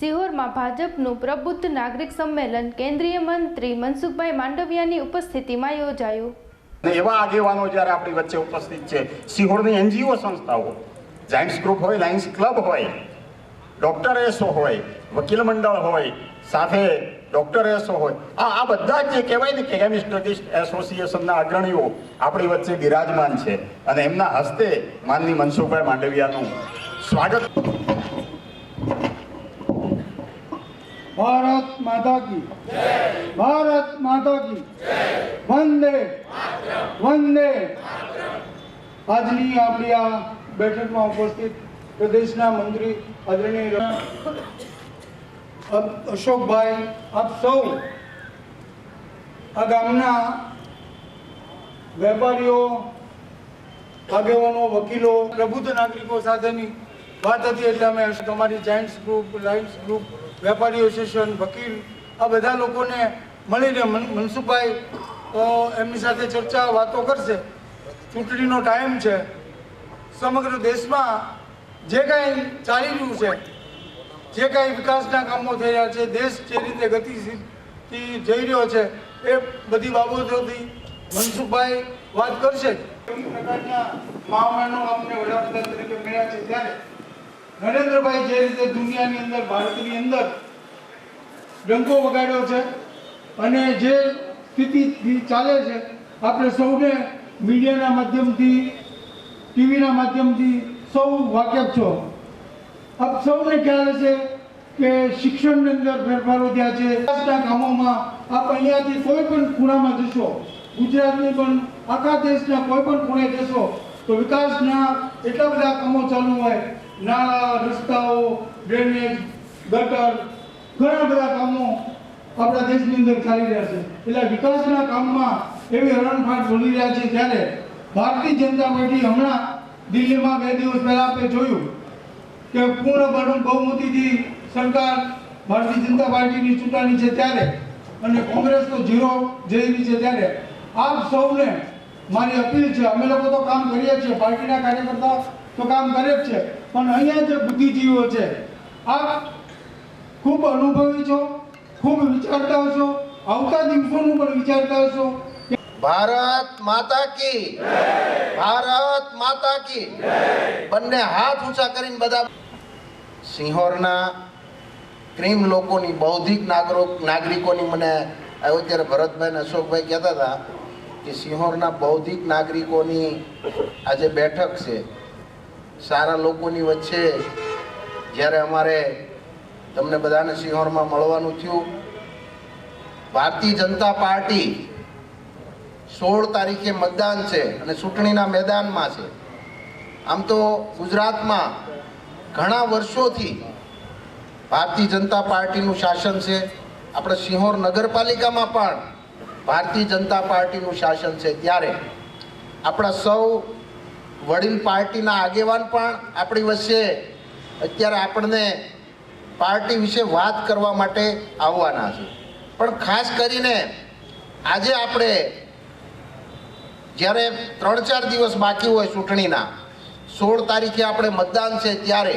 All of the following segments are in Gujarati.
સિહોરમાં ભાજપનું પ્રબુદ્ધ નાગરિક સંમેલન કેન્દ્રીય મંત્રી મનસુખભાઈ માંડવિયાની ઉપસ્થિતિમાં યોજાયું. એવા આગેવાનો જ્યારે આપણી વચ્ચે ઉપસ્થિત છે, સિહોરની એનજીઓ સંસ્થાઓ, જાયન્ટ્સ ગ્રુપ હોય, લાયન્સ ક્લબ હોય, ડોક્ટર એસો હોય, વકીલ મંડળ હોય, સાથે ડોક્ટર એસો હોય, આ આ બધા જ કહેવાય ને કે કેમિસ્ટ્રટિસ્ટ એસોસિએશનના અગ્રણીઓ આપણી વચ્ચે બિરાજમાન છે. અને એમના હસ્તે માનની મનસુખભાઈ માંડવિયાનું સ્વાગત ભારત માતા કી ભારત માતા કી વંદે વંદે આજની આપણી આ બેઠકમાં ઉપસ્થિત પ્રદેશના મંત્રી આદરણીય અશોકભાઈ, આપ સૌ આ ગામના વેપારીઓ, આગેવાનો, વકીલો પ્રબુદ્ધ નાગરિકો સાથેની વાત હતી એટલે અમે તમારી જાયન્ટ્સ ગ્રુપ લાયન્સ ગ્રુપ વેપારી એસોસિએશન વકીલ, આ બધા લોકોને મળીને મન- મનસુખભાઈ એમની સાથે ચર્ચા, વાતો કરશે. ચૂંટણીનો ટાઈમ છે. સમગ્ર દેશમાં જે કાંઈ ચાલી રહ્યું છે, જે કાંઈ વિકાસના કામો થઈ રહ્યા છે, દેશ જે રીતે ગતિથી જઈ રહ્યો છે, એ બધી બાબતોથી મનસુખભાઈ વાત કરશે. પ્રકારના મહામાનવ અમને વડાપ્રધાન તરીકે મળ્યા છે ત્યારે નરેન્દ્રભાઈ જે રીતે દુનિયાની અંદર, ભારતની અંદર ડંકો વગાડ્યો છે અને જે સ્થિતિ ચાલે છે, આપણે સૌને મીડિયાના માધ્યમથી, ટીવીના માધ્યમથી સૌ વાકેફ છો. આપ સૌને ખ્યાલ છે કે શિક્ષણની અંદર ફેરફારો થયા છે. વિકાસના કામોમાં આપ અહીંયાથી કોઈ પણ ખૂણામાં જશો, ગુજરાતની પણ આખા દેશના કોઈ પણ ખૂણે જશો તો વિકાસના એટલા બધા કામો ચાલુ હોય, નાળા, રસ્તાઓ ડ્રેનેજ ગટર, ઘણા બધા કામો આપણા દેશની અંદર ચાલી રહ્યા છે. એટલે વિકાસના કામમાં એવી હરણફાટ બોલી રહ્યા છે ત્યારે ભારતીય જનતા પાર્ટી હમણાં દિલ્હીમાં બે દિવસ પહેલા આપણે જોયું કે પૂર્ણ બહુ- બહુમતીથી સરકાર ભારતીય જનતા પાર્ટીની ચૂંટણી છે ત્યારે અને કોંગ્રેસ તો ઝીરો જઈ છે ત્યારે. આપ સૌને મારી અપીલ છે, અમે લોકો તો કામ કરીએ છીએ, પાર્ટીના કાર્યકર્તા તો કામ કરે જ છે, પણ અહીંયા જે બુદ્ધિજીવીઓ છે આ ખૂબ અનુભવી છો, ખૂબ વિચારતા હશો, આવતા દિવસોનું પણ વિચારતા હશો ભારત માતા કી ભારત માતા કી બંને હાથ ઊંચા કરીને બધા સિંહોરના ક્રીમ લોકોની બૌદ્ધિક નાગરિક નાગરિકોની મને, આવ્યો ત્યારે ભરતભાઈ અશોકભાઈ કહેતા હતા કે સિંહોરના બૌદ્ધિક નાગરિકોની આજે બેઠક છે. સારા લોકોની વચ્ચે જ્યારે અમારે તમને બધાને સિંહોરમાં મળવાનું થયું, ભારતીય જનતા પાર્ટી સોળ તારીખે મતદાન છે અને ચૂંટણીના મેદાનમાં છે. આમ તો ગુજરાતમાં ઘણા વર્ષોથી ભારતીય જનતા પાર્ટીનું શાસન છે. આપણે સિંહોર નગરપાલિકામાં પણ ભારતીય જનતા પાર્ટીનું શાસન છે ત્યારે આપણા સૌ વડીલ પાર્ટીના આગેવાન પણ આપણી વચ્ચે અત્યારે આપણને પાર્ટી વિશે વાત કરવા માટે આવવાના છે. પણ ખાસ કરીને આજે આપણે જ્યારે ત્રણ ચાર દિવસ બાકી હોય ચૂંટણીના, સોળ તારીખે આપણે મતદાન છે ત્યારે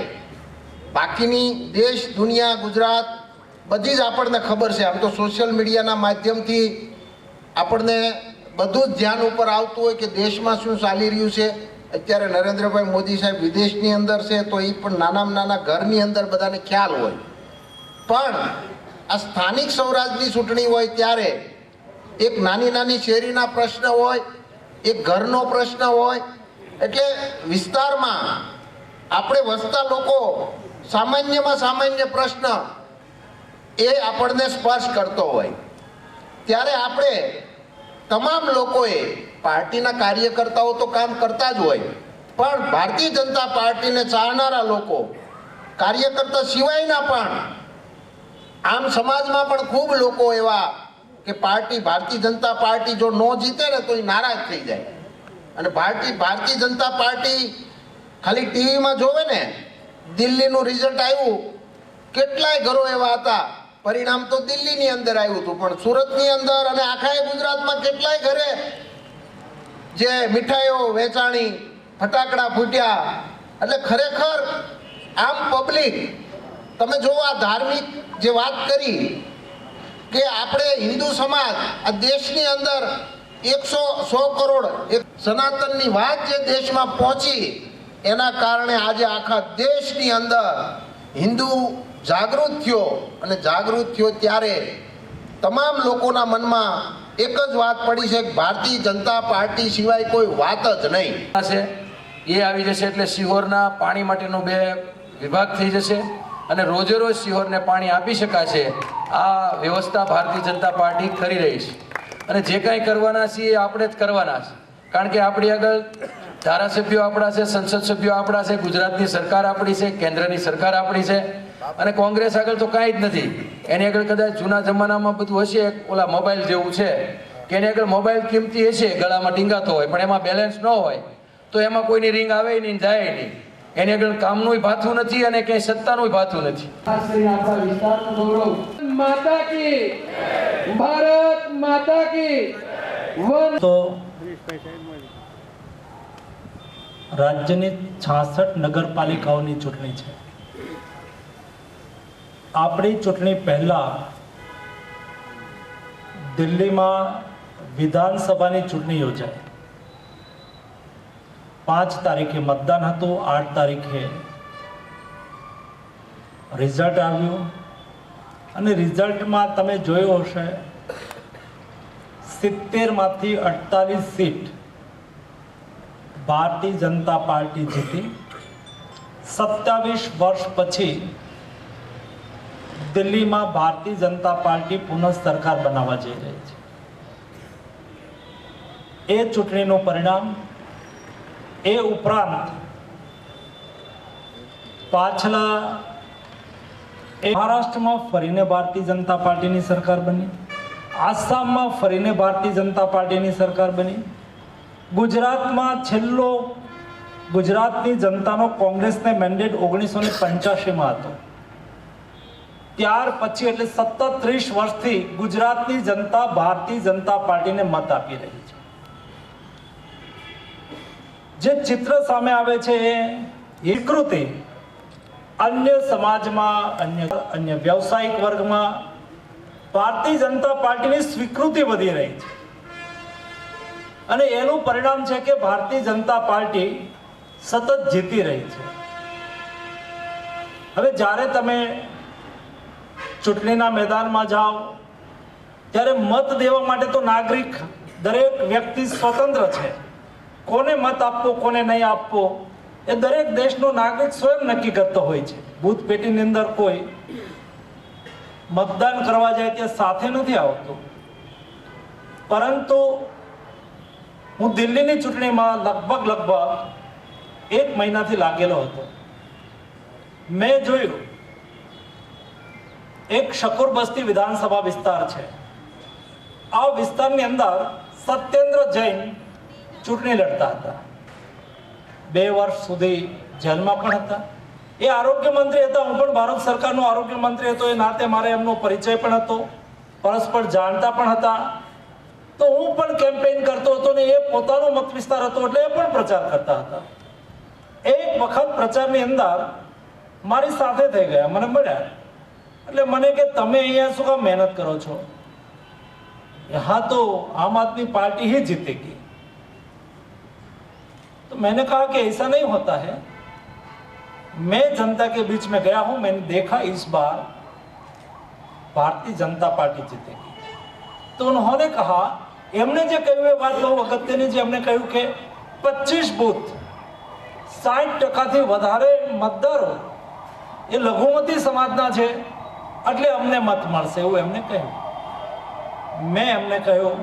બાકીની દેશ, દુનિયા, ગુજરાત બધી જ આપણને ખબર છે. આમ તો સોશિયલ મીડિયાના માધ્યમથી આપણને બધું જ ધ્યાન ઉપર આવતું હોય કે દેશમાં શું ચાલી રહ્યું છે. અત્યારે નરેન્દ્રભાઈ મોદી સાહેબ વિદેશની અંદર છે તો એ પણ નાનામાં નાના ઘરની અંદર બધાને ખ્યાલ હોય. પણ આ સ્થાનિક સ્વરાજની ચૂંટણી હોય ત્યારે એક નાની નાની શેરીના પ્રશ્ન હોય, એક ઘરનો પ્રશ્ન હોય, એટલે વિસ્તારમાં આપણે વસતા લોકો સામાન્યમાં સામાન્ય પ્રશ્ન એ આપણને સ્પર્શ કરતો હોય. ત્યારે આપણે તમામ લોકોએ પાર્ટીના કાર્યકર્તાઓ તો કામ કરતા જ હોય. પણ ભારતીય જનતા પાર્ટીને ચાહનારા લોકો, કાર્યકર્તા સિવાયના પણ, આમ સમાજમાં પણ ખૂબ લોકો એવા કે પાર્ટી, ભારતીય જનતા પાર્ટી જો ન જીતે ને તો એ નારાજ થઈ જાય. અને ભારતીય ભારતીય જનતા પાર્ટી ખાલી ટીવીમાં જોવે ને, દિલ્હીનું રિઝલ્ટ આવ્યું, કેટલાય ઘરો એવા હતા પરિણામ તો દિલ્હીની અંદર આવ્યું હતું, પણ સુરતની અંદર અને આખા ગુજરાતમાં કેટલાય ઘરે જે મીઠાઈઓ વેચાણી, ફટાકડા ફૂટ્યા, એટલે ખરેખર આમ પબ્લિક, તમે જો આ ધાર્મિક જે વાત કરી કે આપણે હિન્દુ સમાજ, આ દેશની અંદર એકસો સો કરોડ એક સનાતનની વાત જે દેશમાં પહોંચી, એના કારણે આજે આખા દેશની અંદર હિન્દુ જાગૃત થયો અને જાગૃત થયો ત્યારે તમામ લોકોના મનમાં એક જ વાત પડી છે ભારતીય જનતા પાર્ટી સિવાય કોઈ વાત જ નહીં. છે, એ આવી જશે એટલે સિહોરના પાણી માટેનો બે વિભાગ થઈ જશે અને રોજે રોજ સિહોરને પાણી આપી શકાશે. આ વ્યવસ્થા ભારતીય જનતા પાર્ટી કરી રહી છે. અને જે કાંઈ કરવાના છે એ આપણે જ કરવાના છે. કારણ કે આપણી આગળ ધારાસભ્યો આપણા છે, સંસદ સભ્યો આપણા છે, ગુજરાતની સરકાર આપણી છે, કેન્દ્રની સરકાર આપણી છે. અને કોંગ્રેસ આગળ તો કાંઈ જ નથી. એની આગળ કદાચ જૂના જમાનામાં બધું હશે ઓલા મોબાઈલ જેવું છે કે એની આગળ મોબાઈલ કિંમતી હશે ગળામાં ટીંગાતો હોય પણ એમાં બેલેન્સ ન હોય તો એમાં કોઈની રિંગ આવે નહીં જાય નહીં. એની આગળ કામનું ભાથું નથી અને ક્યાંય સત્તાનું ભાથું નથી. માતા કી ભારત માતા કી તો રાજ્યની છાસઠ નગરપાલિકાઓની ચૂંટણી છે. આપણી ચૂંટણી પહેલા દિલ્હીમાં વિધાનસભાની ચૂંટણી યોજાઈ. પાંચ તારીખે મતદાન હતું, આઠ તારીખે રિઝલ્ટ આવ્યું. અને રિઝલ્ટમાં તમે જોયું હશે, સિત્તેરમાંથી અડતાલીસ સીટ ભારતીય જનતા પાર્ટી જીતી. સત્યાવીસ વર્ષ પછી દિલ્હીમાં ભારતીય જનતા પાર્ટી પુનઃ સરકાર બનાવવા જઈ રહી છે. એ ચૂંટણીનું પરિણામ, એ ઉપરાંત પાછલા મહારાષ્ટ્રમાં ફરીને ભારતીય જનતા પાર્ટીની સરકાર બની, આસામમાં ફરીને ભારતીય જનતા પાર્ટીની સરકાર બની, ગુજરાતમાં છેલ્લો ગુજરાતની જનતાનો કોંગ્રેસને મેન્ડેટ ઓગણીસો ને પંચ્યાસીમાં હતો. ત્યાર પછી એટલે સતત ત્રીસ વર્ષથી ગુજરાતની જનતા, ભારતીય જનતા પાર્ટીને મત આપી રહી છે. જે ચિત્ર સામે આવે છે એ વિકૃતિ અન્ય સમાજમાં, અન્ય અન્ય વ્યવસાયિક વર્ગમાં ભારતીય જનતા પાર્ટીની સ્વીકૃતિ વધી રહી છે. અને એનું પરિણામ છે કે ભારતીય જનતા પાર્ટી સતત જીતી રહી છે. હવે જ્યારે તમે ચૂંટણીના મેદાનમાં જાઓ. ત્યારે મત દેવા માટે તો નાગરિક દરેક વ્યક્તિ સ્વતંત્ર છે. કોને મત આપવો, કોને નહીં આપવો, એ દરેક દેશનો નાગરિક સ્વયં નક્કી કરતો હોય છે. બૂથ પેટીની અંદર કોઈ મતદાન કરવા જાય ત્યાં સાથે નથી આવતો. પરંતુ હું દિલ્હીની ચૂંટણીમાં લગભગ લગભગ એક મહિનાથી લાગેલો હતો. મેં જોયું એક શકુર બસ્તી વિધાનસભા વિસ્તાર છે. આ વિસ્તારની અંદર સત્યેન્દ્ર જૈન ચૂંટણી લડતા હતા. બે વર્ષ સુધી જેલમાં પણ હતા. એ આરોગ્ય મંત્રી હતા. હું પણ ભારત સરકારનો આરોગ્ય મંત્રી હતો. એ નાતે મારે એમનો પરિચય પણ હતો. પરસ્પર જાણતા પણ હતા. તો હું પણ કેમ્પેઇન કરતો હતો ને એ પોતાનો મત વિસ્તાર હતો એટલે એ પણ પ્રચાર કરતા હતા. એક વખત પ્રચારની અંદર મારી સાથે થઈ ગયા. મને મળ્યા. એટલે મને કે તમે અહીંયા શું કામ મહેનત કરો છો? હા તો આમ आदमी पार्टी ही जीतेगी તો मैंने કહા કે એસા નહીં હોતા है મેં જનતા કે બીચ મેં ગયા હું મેં દેખા इस બાર ભારતીય જનતા પાર્ટી જીતેગી. તો ઉન્હોને કહા એમણે જે કહ્યું એ વાત બહુ અગત્યની જે એમણે કહ્યું કે પચીસ બૂથ સાઠ ટકાથી વધારે મતદારો એ લઘુમતી સમાજના છે. એટલે અમને મત મળશે, એવું એમને કહ્યું. મેં એમને કહ્યું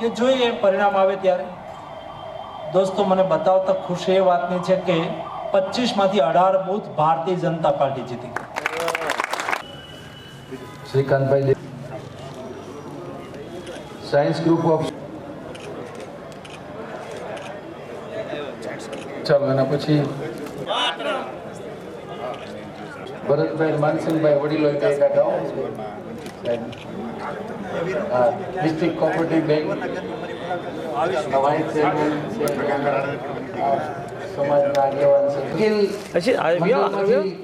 કે જોઈએ પરિણામ આવે ત્યારે, દોસ્તો, મને બતાવતા ખુશી એ વાતની છે કે પચીસમાંથી અઢાર બૂથ ભારતીય જનતા પાર્ટી જીતી શ્રીકાંતભાઈ સાયન્સ ગ્રુપ ઓફ ચાલો, એના પછી ભરતભાઈ માનસિંહભાઈ વડીલો ડિસ્ટ્રિક્ટ કોઓપરેટિવ બેંક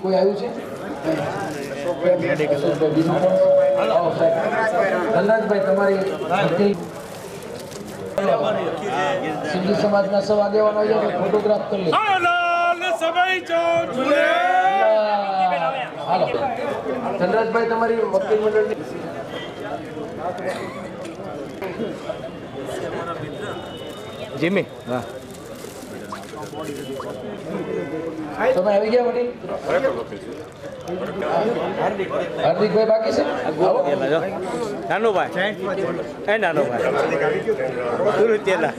કોઈ આવ્યું છે. ધનરાજભાઈ તમારી સિંધી સમાજના સૌ આગેવાનો જાઓ, ફોટોગ્રાફ કરી લે. હાલો. ધનરાજભાઈ તમારી વકીલ મંડળની જીમી. હા. તમે આવી ગયા વડી હાર્દિકભાઈ બાકી છે? આવો. નાનો ભાઈ એ નાનો ભાઈ તું ચેલા